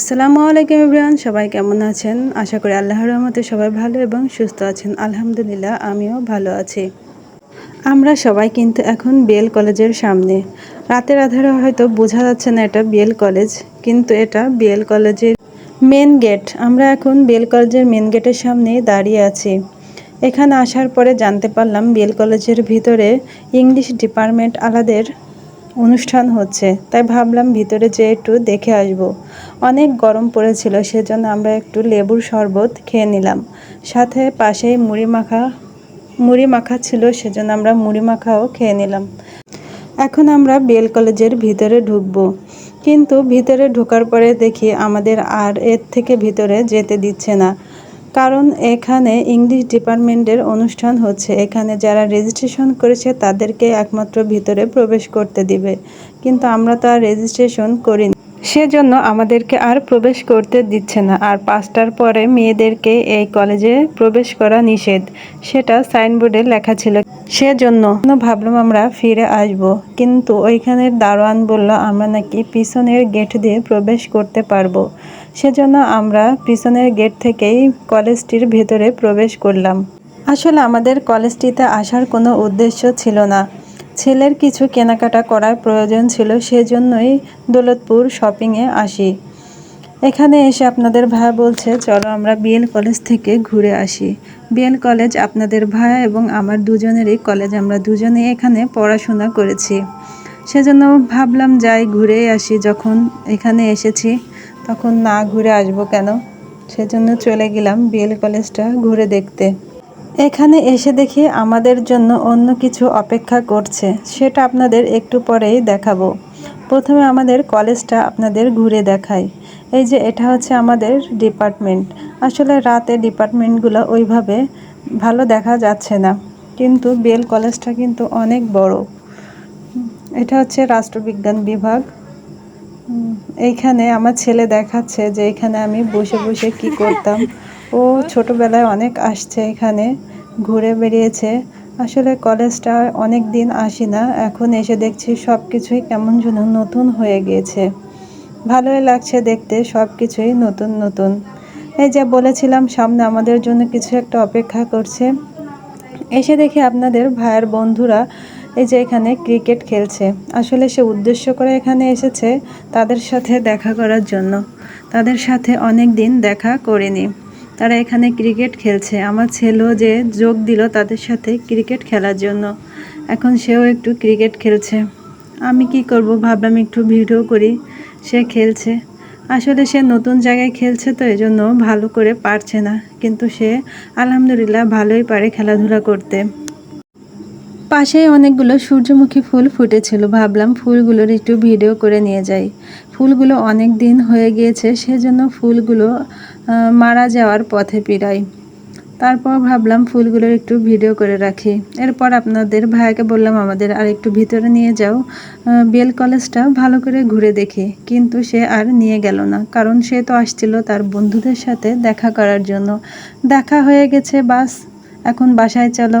আসসালামু আলাইকুম ইব্রান সবাই কেমন আছেন? আশা করি আল্লাহর রহমতে সবাই ভালো এবং সুস্থ আছেন। আলহামদুলিল্লাহ, আমিও ভালো আছি। আমরা সবাই কিন্তু এখন বিএল কলেজের সামনে। রাতের আধারে হয়তো বোঝা যাচ্ছে না এটা বিএল কলেজ, কিন্তু এটা বিএল কলেজের মেন গেট। আমরা এখন বিএল কলেজের মেন গেটের সামনে দাঁড়িয়ে আছি। এখানে আসার পরে জানতে পারলাম বিএল কলেজের ভিতরে ইংলিশ ডিপার্টমেন্ট আলাদের অনুষ্ঠান হচ্ছে। তাই ভাবলাম ভিতরে যেয়ে একটু দেখে আসব। অনেক গরম পড়েছিল, সেজন্য আমরা একটু লেবুর শরবত খেয়ে নিলাম। সাথে পাশেই মুড়ি মাখা মুড়ি মাখা ছিল, সেজন্য আমরা মুড়ি মাখাও খেয়ে নিলাম। এখন আমরা বেল কলেজের ভিতরে ঢুকব। কিন্তু ভিতরে ঢোকার পরে দেখি আমাদের আর এর থেকে ভিতরে যেতে দিচ্ছে না। কারণ এখানে ইংলিশ ডিপার্টমেন্টের অনুষ্ঠান হচ্ছে। এখানে যারা রেজিস্ট্রেশন করেছে, তাদেরকে একমাত্র ভিতরে প্রবেশ করতে দিবে। কিন্তু আমরা তো আর রেজিস্ট্রেশন করিনি। সেজন্য আমাদেরকে আর প্রবেশ করতে দিচ্ছে না। আর পাঁচটার পরে মেয়েদেরকে এই কলেজে প্রবেশ করা নিষেধ, সেটা সাইনবোর্ডে লেখা ছিল। সেজন্য ভাবলাম আমরা ফিরে আসব, কিন্তু ওইখানের দারোয়ান বলল, আমরা নাকি পিছনের গেট দিয়ে প্রবেশ করতে পারব। সেজন্য আমরা পিছনের গেট থেকেই কলেজটির ভেতরে প্রবেশ করলাম। আসলে আমাদের কলেজটিতে আসার কোনো উদ্দেশ্য ছিল না। ছেলের কিছু কেনাকাটা করার প্রয়োজন ছিল, সেজন্যই দৌলতপুর শপিংয়ে আসি। এখানে এসে আপনাদের ভাই বলছে, চলো আমরা বিএল কলেজ থেকে ঘুরে আসি। বিএল কলেজ আপনাদের ভাই এবং আমার দুজনেরই কলেজ, আমরা দুজনেই এখানে পড়াশোনা করেছি। সেজন্য ভাবলাম যাই ঘুরে আসি, যখন এখানে এসেছি, তখন না ঘুরে আসব কেন? সেজন্য চলে গেলাম বিএল কলেজটা ঘুরে দেখতে। এখানে এসে দেখি আমাদের জন্য অন্য কিছু অপেক্ষা করছে। সেটা আপনাদের একটু পরেই দেখাবো। প্রথমে আমাদের কলেজটা আপনাদের ঘুরে দেখাই। এই যে এটা হচ্ছে আমাদের ডিপার্টমেন্ট। আসলে রাতে ডিপার্টমেন্টগুলো ওইভাবে ভালো দেখা যাচ্ছে না। কিন্তু বেল কলেজটা কিন্তু অনেক বড়। এটা হচ্ছে রাষ্ট্রবিজ্ঞান বিভাগ। এইখানে আমার ছেলে দেখাচ্ছে যে এখানে আমি বসে বসে কি করতাম। ও ছোটবেলায় অনেক আসছে এখানে, ঘুরে বেরিয়েছে আসলে কলেজটা অনেক দিন আসি না এখন এসে দেখছি সব কিছুই কেমন যেন নতুন হয়ে গিয়েছে। ভালোই লাগছে দেখতে সব কিছুই নতুন নতুন। এই যে বলেছিলাম, সামনে আমাদের জন্য কিছু একটা অপেক্ষা করছে। এসে দেখি আপনাদের ভাইয়ের বন্ধুরা এই যে এখানে ক্রিকেট খেলছে। আসলে সে উদ্দেশ্য করে এখানে এসেছে, তাদের সাথে দেখা করার জন্য। তাদের সাথে অনেক দিন দেখা করিনি। তারা এখানে ক্রিকেট খেলছে। আমার ছেলেও যে যোগ দিল তাদের সাথে ক্রিকেট খেলার জন্য। এখন সেও একটু ক্রিকেট খেলছে। আমি কি করব ভাবলাম, একটু ভিডিও করি। সে খেলছে। আসলে সে নতুন জায়গায় খেলছে তো, এজন্য ভালো করে পারছে না। কিন্তু সে আলহামদুলিল্লাহ ভালোই পারে খেলাধুলা করতে। পাশেই অনেকগুলো সূর্যমুখী ফুল ফুটেছিল। ভাবলাম ফুলগুলোর একটু ভিডিও করে নিয়ে যাই। ফুলগুলো অনেক দিন হয়ে গিয়েছে, সেজন্য ফুলগুলো মারা যাওয়ার পথে পিরাই তারপর ভাবলাম ফুলগুলোর একটু ভিডিও করে রাখি। এরপর আপনাদের ভাইকে বললাম, আমাদের আর একটু ভিতরে নিয়ে যাও। বেল কলেজটা ভালো করে ঘুরে দেখি। কিন্তু সে আর নিয়ে গেল না, কারণ সে তো আসছিল তার বন্ধুদের সাথে দেখা করার জন্য। দেখা হয়ে গেছে, বাস। এখন বাসায় চলো।